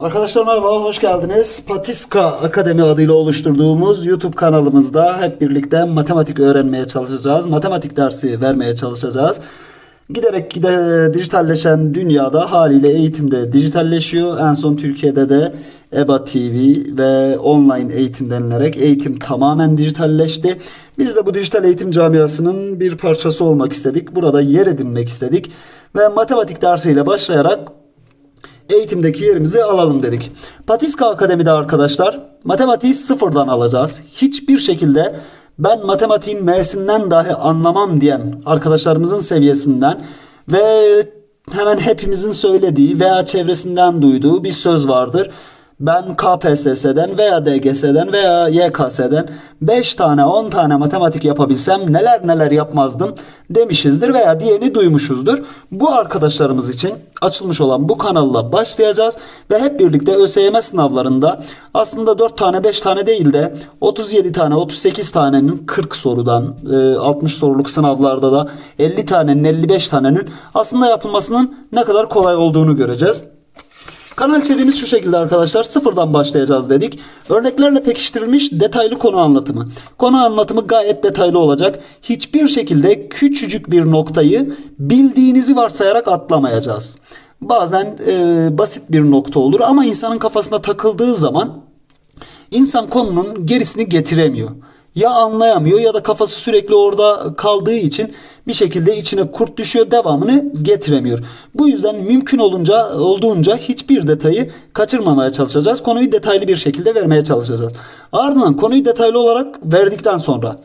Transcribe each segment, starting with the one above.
Arkadaşlar merhaba, hoş geldiniz. Patiska Akademi adıyla oluşturduğumuz YouTube kanalımızda hep birlikte matematik öğrenmeye çalışacağız. Matematik dersi vermeye çalışacağız. Giderek gide, dijitalleşen dünyada haliyle eğitimde dijitalleşiyor. En son Türkiye'de de EBA TV ve online eğitim denilerek eğitim tamamen dijitalleşti. Biz de bu dijital eğitim camiasının bir parçası olmak istedik. Burada yer edinmek istedik. Ve matematik dersiyle başlayarak eğitimdeki yerimizi alalım dedik. Patiska Akademi'de arkadaşlar matematiği sıfırdan alacağız. Hiçbir şekilde ben matematiğin M'sinden dahi anlamam diyen arkadaşlarımızın seviyesinden ve hemen hepimizin söylediği veya çevresinden duyduğu bir söz vardır. Ben KPSS'den veya DGS'den veya YKS'den 5 tane 10 tane matematik yapabilsem neler neler yapmazdım demişizdir veya diyeni duymuşuzdur. Bu arkadaşlarımız için açılmış olan bu kanalla başlayacağız ve hep birlikte ÖSYM sınavlarında aslında 4 tane 5 tane değil de 37 tane 38 tanenin 40 sorudan 60 soruluk sınavlarda da 50 tanenin 55 tanenin aslında yapılmasının ne kadar kolay olduğunu göreceğiz. Kanal içeriğimiz şu şekilde arkadaşlar. Sıfırdan başlayacağız dedik. Örneklerle pekiştirilmiş detaylı konu anlatımı. Konu anlatımı gayet detaylı olacak. Hiçbir şekilde küçücük bir noktayı bildiğinizi varsayarak atlamayacağız. Bazen e, basit bir nokta olur ama insanın kafasına takıldığı zaman insan konunun gerisini getiremiyor. Ya anlayamıyor ya da kafası sürekli orada kaldığı için bir şekilde içine kurt düşüyor devamını getiremiyor. Bu yüzden mümkün olunca olduğunca hiçbir detayı kaçırmamaya çalışacağız. Konuyu detaylı bir şekilde vermeye çalışacağız. Ardından konuyu detaylı olarak verdikten sonra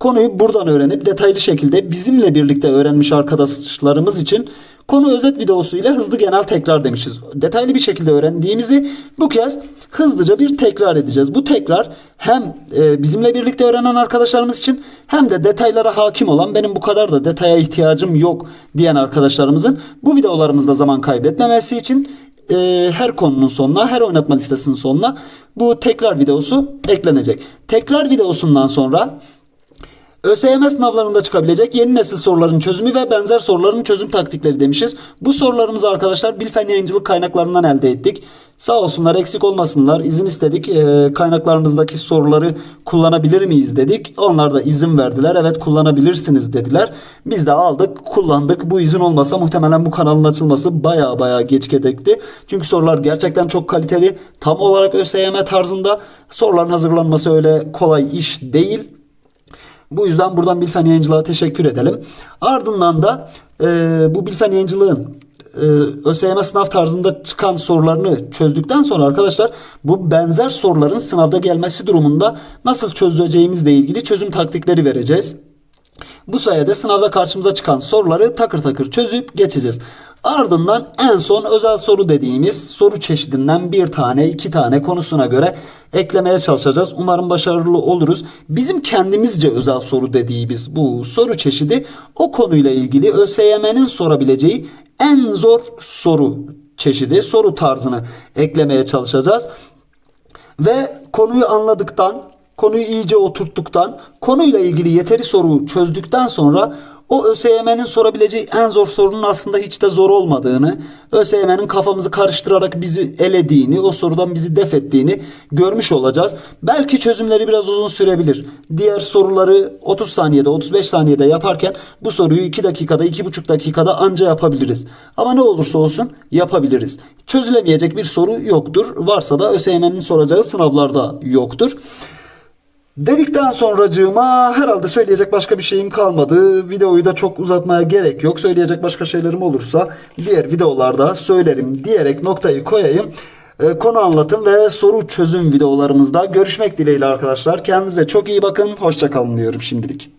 konuyu buradan öğrenip detaylı şekilde bizimle birlikte öğrenmiş arkadaşlarımız için konu özet videosu ile hızlı genel tekrar demişiz. Detaylı bir şekilde öğrendiğimizi bu kez hızlıca bir tekrar edeceğiz. Bu tekrar hem e, bizimle birlikte öğrenen arkadaşlarımız için hem de detaylara hakim olan benim bu kadar da detaya ihtiyacım yok diyen arkadaşlarımızın bu videolarımızda zaman kaybetmemesi için e, her konunun sonuna, her oynatma listesinin sonuna bu tekrar videosu eklenecek. Tekrar videosundan sonra ÖSYM sınavlarında çıkabilecek yeni nesil soruların çözümü ve benzer soruların çözüm taktikleri demişiz. Bu sorularımızı arkadaşlar Bilfen Yayıncılık kaynaklarından elde ettik. Sağ olsunlar eksik olmasınlar izin istedik. Ee, kaynaklarınızdaki soruları kullanabilir miyiz dedik. Onlar da izin verdiler. Evet kullanabilirsiniz dediler. Biz de aldık kullandık. Bu izin olmasa muhtemelen bu kanalın açılması baya baya geç gedekti. Çünkü sorular gerçekten çok kaliteli. Tam olarak ÖSYM tarzında soruların hazırlanması öyle kolay iş değil. Bu yüzden buradan Bilfen Yayıncılığa teşekkür edelim. Ardından da e, bu Bilfen Yayıncılığın e, ÖSYM sınav tarzında çıkan sorularını çözdükten sonra arkadaşlar bu benzer soruların sınavda gelmesi durumunda nasıl çözeceğimizle ilgili çözüm taktikleri vereceğiz. Bu sayede sınavda karşımıza çıkan soruları takır takır çözüp geçeceğiz. Ardından en son özel soru dediğimiz soru çeşidinden bir tane iki tane konusuna göre eklemeye çalışacağız. Umarım başarılı oluruz. Bizim kendimizce özel soru dediğimiz bu soru çeşidi o konuyla ilgili ÖSYM'nin sorabileceği en zor soru çeşidi, soru tarzını eklemeye çalışacağız. Ve konuyu anladıktan, konuyu iyice oturttuktan, konuyla ilgili yeteri soru çözdükten sonra o ÖSYM'nin sorabileceği en zor sorunun aslında hiç de zor olmadığını, ÖSYM'nin kafamızı karıştırarak bizi elediğini, o sorudan bizi def ettiğini görmüş olacağız. Belki çözümleri biraz uzun sürebilir. Diğer soruları 30 saniyede, 35 saniyede yaparken bu soruyu 2 dakikada, 2,5 dakikada anca yapabiliriz. Ama ne olursa olsun yapabiliriz. Çözülemeyecek bir soru yoktur. Varsa da ÖSYM'nin soracağı sınavlarda yoktur. Dedikten sonracığıma herhalde söyleyecek başka bir şeyim kalmadı. Videoyu da çok uzatmaya gerek yok. Söyleyecek başka şeylerim olursa diğer videolarda söylerim diyerek noktayı koyayım. Ee, konu anlatım ve soru çözüm videolarımızda görüşmek dileğiyle arkadaşlar. Kendinize çok iyi bakın. Hoşçakalın diyorum şimdilik.